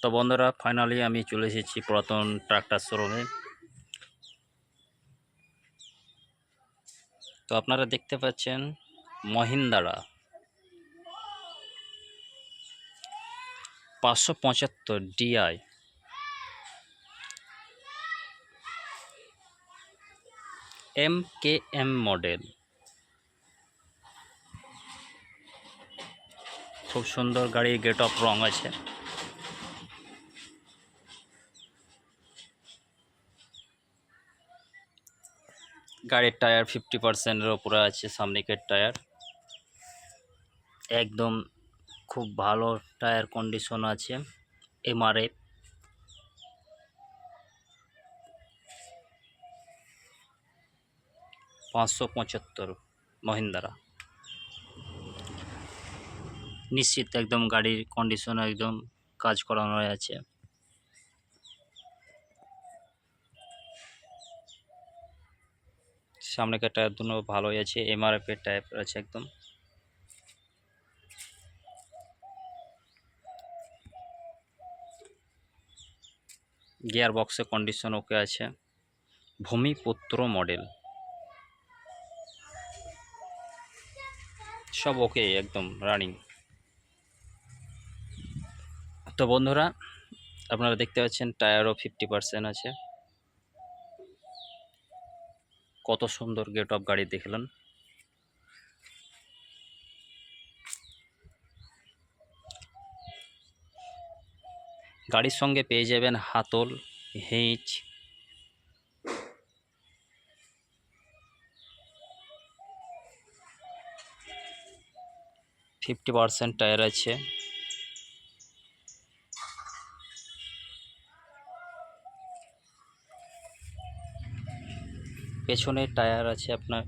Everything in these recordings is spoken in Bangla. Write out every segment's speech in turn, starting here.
তো বন্ধুরা ফাইনালি আমি চলে এসেছি পুরাতন ট্রাক্টর শোরুমে তো আপনারা দেখতে পাচ্ছেন মহিন্দ্রা। পাঁচশো পঁচাত্তর DI M K M model খুব সুন্দর গাড়ির গেট অফ রং আছে। গাড়ির টায়ার ফিফটি পার্সেন্টের ওপরে আছে, সামনিকের টায়ার। একদম খুব ভালো টায়ার কন্ডিশন আছে এমআরএফ পাঁচশো পঁচাত্তর মহিন্দ্রা। নিশ্চিত একদম গাড়ির কন্ডিশন একদম কাজ করানো আছে। সামনেকার টায়ার দুটো ভালোই আছে এমআরএফ এর টায়ার আছে একদম। গিয়ার বক্সের কন্ডিশন ওকে আছে। ভূমিপুত্র মডেল সব ওকে একদম রানিং তো বন্ধুরা, আপনারা দেখতে পাচ্ছেন টায়ারও ফিফটি পার্সেন্ট আছে। কত সুন্দর গেট অফ গাড়ি দেখলেন। গাড়ির সঙ্গে পেয়ে যাবেন হাতল, হেঁচ। ফিফটি পার্সেন্ট টায়ার আছে। পেছনের টায়ার আছে আপনার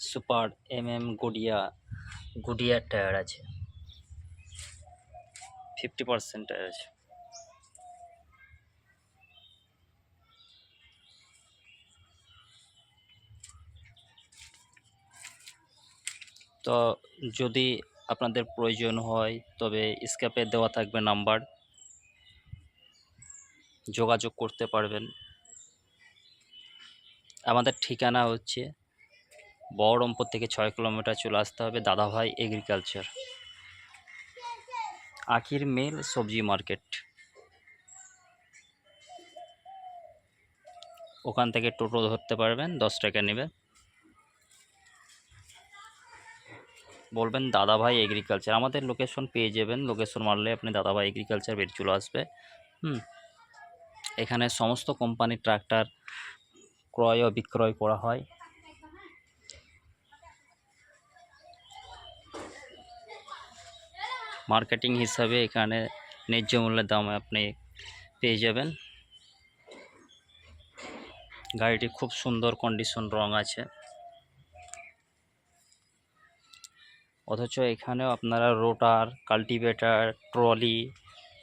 super M M Goodyear, Goodyear tyre আছে। ফিফটি পার্সেন্ট টায়ার আছে। তো যদি আপনাদের প্রয়োজন হয়, তবে স্ক্যাপে দেওয়া থাকবে নাম্বার যোগাযোগ করতে পারবেন। আমাদের ঠিকানা হচ্ছে বহরমপুর থেকে ছয় কিলোমিটার চলে আসতে হবে দাদাভাই এগ্রিকালচার। আখির মেল, সবজি মার্কেট। ওখান থেকে টোটো ধরতে পারবেন, দশ টাকা নেবে। বলবেন, দাদাভাই এগ্রিকালচার। আমাদের লোকেশন পেয়ে যাবেন। লোকেশন মারলে আপনি দাদাভাই এগ্রিকালচার বেরিয়ে চলে আসবে। হুম। এখানে সমস্ত কোম্পানির ট্রাক্টর ক্রয় ও বিক্রয় করা হয়। মার্কেটিং হিসাবে এখানে ন্যায্য মূল্যের দামে আপনি পেয়ে যাবেন। গাড়িটি খুব সুন্দর কন্ডিশন রং আছে। অথচ এখানেও আপনারা রোটার কাল্টিভেটার ট্রলি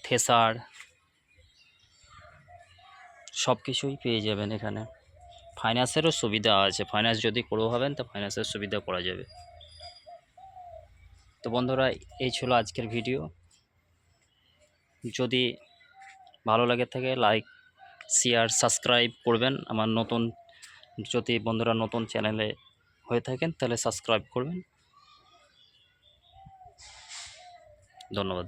থেসার সব কিছুই পেয়ে যাবেন এখানে। ফাইন্যান্সেরও সুবিধা আছে। ফাইন্যান্স যদি করে হবেন তো ফাইন্যান্সের সুবিধা করা যাবে। তো বন্ধুরা, এই ছিল আজকের ভিডিও। যদি ভালো লাগে থাকে, লাইক, শেয়ার, সাবস্ক্রাইব করবেন। আমার নতুন, যদি বন্ধুরা নতুন চ্যানেলে হয়ে থাকেন, তাহলে সাবস্ক্রাইব করবেন। ধন্যবাদ।